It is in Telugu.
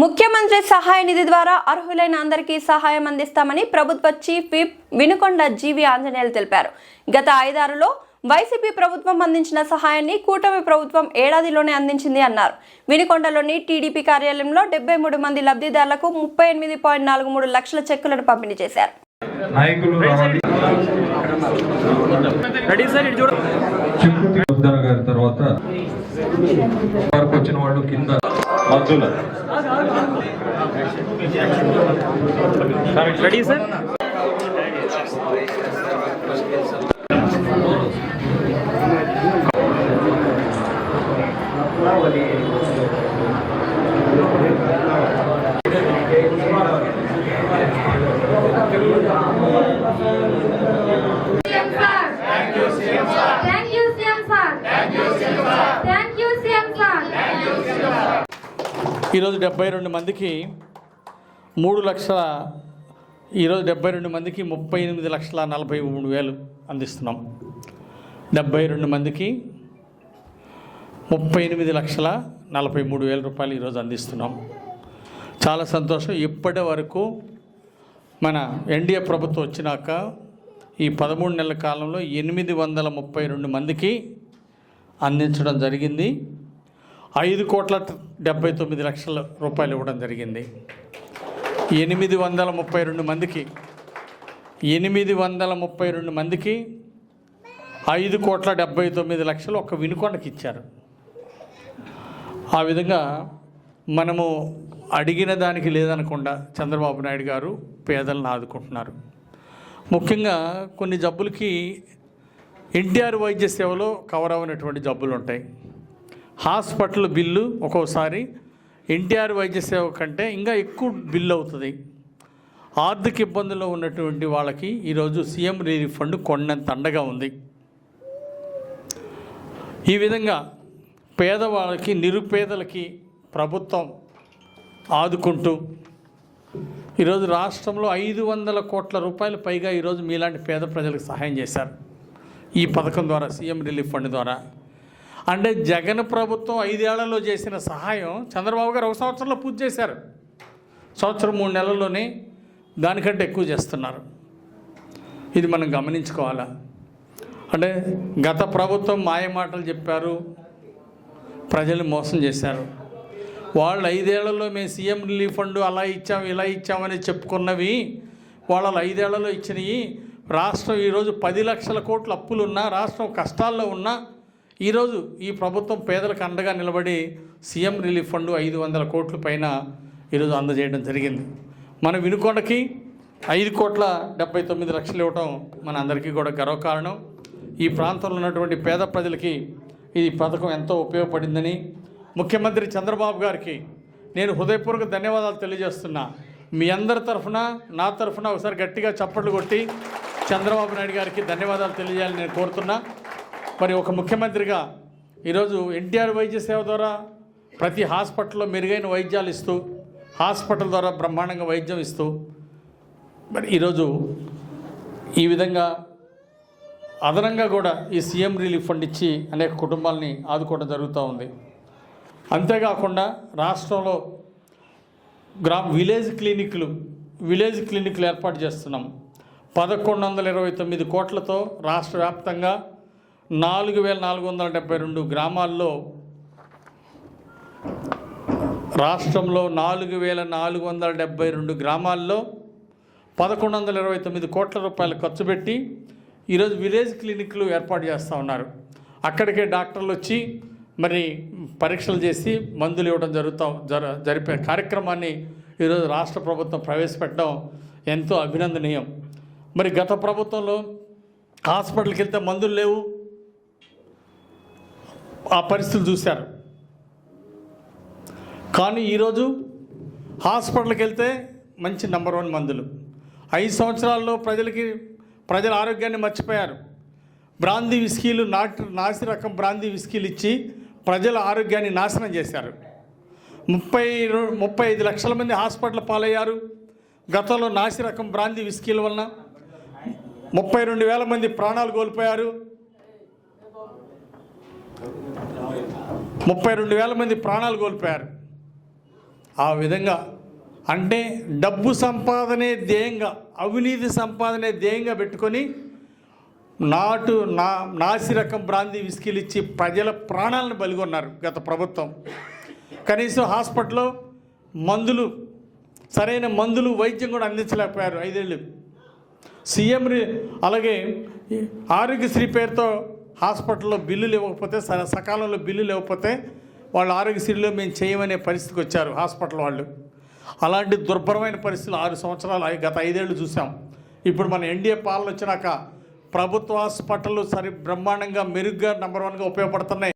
ముఖ్యమంత్రి సహాయ నిధి ద్వారా అర్హులైన అందరికీ సహాయం అందిస్తామని ప్రభుత్వ chief whip Vinukonda GV Anjaneyulu తెలిపారు. గత ఐదారులో వైసీపీ ప్రభుత్వం అందించిన సహాయాన్ని కూటమి ప్రభుత్వం ఏడాదిలోనే అందించింది అన్నారు. వినుకొండలోని టీడీపీ కార్యాలయంలో డెబ్బై మూడు మంది లబ్ధిదారులకు ముప్పై ఎనిమిది పాయింట్ నాలుగు మూడు లక్షల చెక్కులను పంపిణీ చేశారు. తర్వాత వరకు వచ్చిన వాళ్ళు కింద రెడీ సార్ Thank ఈరోజు డెబ్బై రెండు మందికి మూడు లక్షల ఈరోజు డెబ్బై రెండు మందికి ముప్పై ఎనిమిది లక్షల నలభై మూడు వేలు అందిస్తున్నాం. డెబ్బై రెండు మందికి ముప్పై ఎనిమిది లక్షల నలభై మూడు వేల రూపాయలు ఈరోజు అందిస్తున్నాం. చాలా సంతోషం. ఇప్పటి వరకు మన ఎన్డీఏ ప్రభుత్వం వచ్చినాక ఈ పదమూడు నెలల కాలంలో ఎనిమిది వందల ముప్పై రెండు మందికి అందించడం జరిగింది. ఐదు కోట్ల డెబ్బై తొమ్మిది లక్షల రూపాయలు ఇవ్వడం జరిగింది. ఎనిమిది వందల ముప్పై రెండు మందికి ఎనిమిది వందల ముప్పై రెండు మందికి ఐదు కోట్ల డెబ్బై తొమ్మిది లక్షలు ఒక వినుకొండకి ఇచ్చారు. ఆ విధంగా మనము అడిగిన దానికి లేదనకుండా చంద్రబాబు నాయుడు గారు పేదలను ఆదుకుంటున్నారు. ముఖ్యంగా కొన్ని జబ్బులకి ఎన్టీఆర్ వైద్య సేవలో కవర్ అవ్వనటువంటి జబ్బులు ఉంటాయి హాస్పిటల్ బిల్లు ఒక్కోసారి ఎన్టీఆర్ వైద్య సేవ కంటే ఇంకా ఎక్కువ బిల్లు అవుతుంది. ఆర్థిక ఇబ్బందుల్లో ఉన్నటువంటి వాళ్ళకి ఈరోజు సీఎం రిలీఫ్ ఫండ్ కొండంత అండగా ఉంది. ఈ విధంగా పేదవాళ్ళకి నిరుపేదలకి ప్రభుత్వం ఆదుకుంటూ ఈరోజు రాష్ట్రంలో ఐదు వందల కోట్ల రూపాయలు పైగా ఈరోజు మీలాంటి పేద ప్రజలకు సహాయం చేశారు. ఈ పథకం ద్వారా సీఎం రిలీఫ్ ఫండ్ ద్వారా అంటే జగన్ ప్రభుత్వం ఐదేళ్ళలో చేసిన సహాయం చంద్రబాబు గారు ఒక సంవత్సరంలో పూర్తి చేశారు. సంవత్సరం మూడు నెలల్లోనే దానికంటే ఎక్కువ చేస్తున్నారు. ఇది మనం గమనించుకోవాలా? అంటే గత ప్రభుత్వం మాయమాటలు చెప్పారు ప్రజలు మోసం చేశారు. వాళ్ళు ఐదేళ్ళలో మేము సీఎం రిలీఫ్ ఫండ్ అలా ఇచ్చాం ఇలా ఇచ్చామని చెప్పుకున్నవి వాళ్ళు ఐదేళ్ళలో ఇచ్చినవి. రాష్ట్రం ఈరోజు పది లక్షల కోట్ల అప్పులున్నా రాష్ట్రం కష్టాల్లో ఉన్నా ఈరోజు ఈ ప్రభుత్వం పేదలకు అండగా నిలబడి సీఎం రిలీఫ్ ఫండ్ ఐదు వందల కోట్ల పైన ఈరోజు అందజేయడం జరిగింది. మన వినుకొండకి ఐదు కోట్ల డెబ్బై తొమ్మిది లక్షలు ఇవ్వటం మన అందరికీ కూడా గర్వకారణం ఈ ప్రాంతంలో ఉన్నటువంటి పేద ప్రజలకి ఈ పథకం ఎంతో ఉపయోగపడిందని ముఖ్యమంత్రి చంద్రబాబు గారికి నేను హృదయపూర్వక ధన్యవాదాలు తెలియజేస్తున్నా. మీ అందరి తరఫున నా తరఫున ఒకసారి గట్టిగా చప్పట్లు కొట్టి చంద్రబాబు నాయుడు గారికి ధన్యవాదాలు తెలియజేయాలని నేను కోరుతున్నా. మరి ఒక ముఖ్యమంత్రిగా ఈరోజు ఎన్టీఆర్ వైద్య సేవ ద్వారా ప్రతి హాస్పిటల్లో మెరుగైన వైద్యాలు ఇస్తూ హాస్పిటల్ ద్వారా బ్రహ్మాండంగా వైద్యం ఇస్తూ మరి ఈరోజు ఈ విధంగా అదనంగా కూడా ఈ సీఎం రిలీఫ్ ఫండ్ ఇచ్చి అనేక కుటుంబాలని ఆదుకోవడం జరుగుతూ ఉంది. అంతేకాకుండా రాష్ట్రంలో గ్రా విలేజ్ క్లినిక్లు విలేజ్ క్లినిక్లు ఏర్పాటు చేస్తున్నాం. పదకొండు వందల ఇరవై తొమ్మిది కోట్లతో రాష్ట్ర వ్యాప్తంగా నాలుగు వేల నాలుగు వందల డెబ్బై రెండు గ్రామాల్లో రాష్ట్రంలో నాలుగు వేల నాలుగు వందల డెబ్బై రెండు గ్రామాల్లో పదకొండు వందల ఇరవై తొమ్మిది కోట్ల రూపాయలు ఖర్చు పెట్టి ఈరోజు విలేజ్ క్లినిక్లు ఏర్పాటు చేస్తూ ఉన్నారు. అక్కడికే డాక్టర్లు వచ్చి మరి పరీక్షలు చేసి మందులు ఇవ్వడం జరుగుతాం జర జరిపే కార్యక్రమాన్ని ఈరోజు రాష్ట్ర ప్రభుత్వం ప్రవేశపెట్టడం ఎంతో అభినందనీయం. మరి గత ప్రభుత్వంలో హాస్పిటల్కి వెళ్తే మందులు లేవు ఆ పరిస్థితులు చూశారు. కానీ ఈరోజు హాస్పిటల్కి వెళ్తే మంచి నెంబర్ వన్ మందులు. ఐదు సంవత్సరాల్లో ప్రజలకి ప్రజల ఆరోగ్యాన్ని మర్చిపోయారు. బ్రాందీ విస్కీలు నాట్ నాసి రకం బ్రాందీ విస్కీలు ఇచ్చి ప్రజల ఆరోగ్యాన్ని నాశనం చేశారు. ముప్పై ముప్పై ఐదు లక్షల మంది హాస్పిటల్ పాలయ్యారు. గతంలో నాసి రకం బ్రాందీ విస్కీల వలన ముప్పై రెండు వేల మంది ప్రాణాలు కోల్పోయారు. ముప్పై రెండు వేల మంది ప్రాణాలు కోల్పోయారు. ఆ విధంగా అంటే డబ్బు సంపాదనే ధ్యేయంగా అవినీతి సంపాదనే ధ్యేయంగా పెట్టుకొని నాటు నా నాసి రకం బ్రాందీ విస్కీలు ఇచ్చి ప్రజల ప్రాణాలను బలిగొన్నారు గత ప్రభుత్వం. కనీసం హాస్పిటల్లో మందులు సరైన మందులు వైద్యం కూడా అందించలేకపోయారు ఐదేళ్ళు. సీఎం అలాగే ఆరోగ్యశ్రీ పేరుతో హాస్పిటల్లో బిల్లులు ఇవ్వకపోతే స- సకాలంలో బిల్లులు ఇవ్వకపోతే వాళ్ళు ఆరోగ్యశ్రీలో మేము చేయమనే పరిస్థితికి వచ్చారు హాస్పిటల్ వాళ్ళు. అలాంటి దుర్భరమైన పరిస్థితులు ఆరు సంవత్సరాలు అయి- గత ఐదేళ్ళు చూసాం. ఇప్పుడు మన ఎన్డీఏ పాలన వచ్చినాక ప్రభుత్వ హాస్పిటల్ సరి బ్రహ్మాండంగా మెరుగ్గా నెంబర్ వన్గా ఉపయోగపడుతున్నాయి.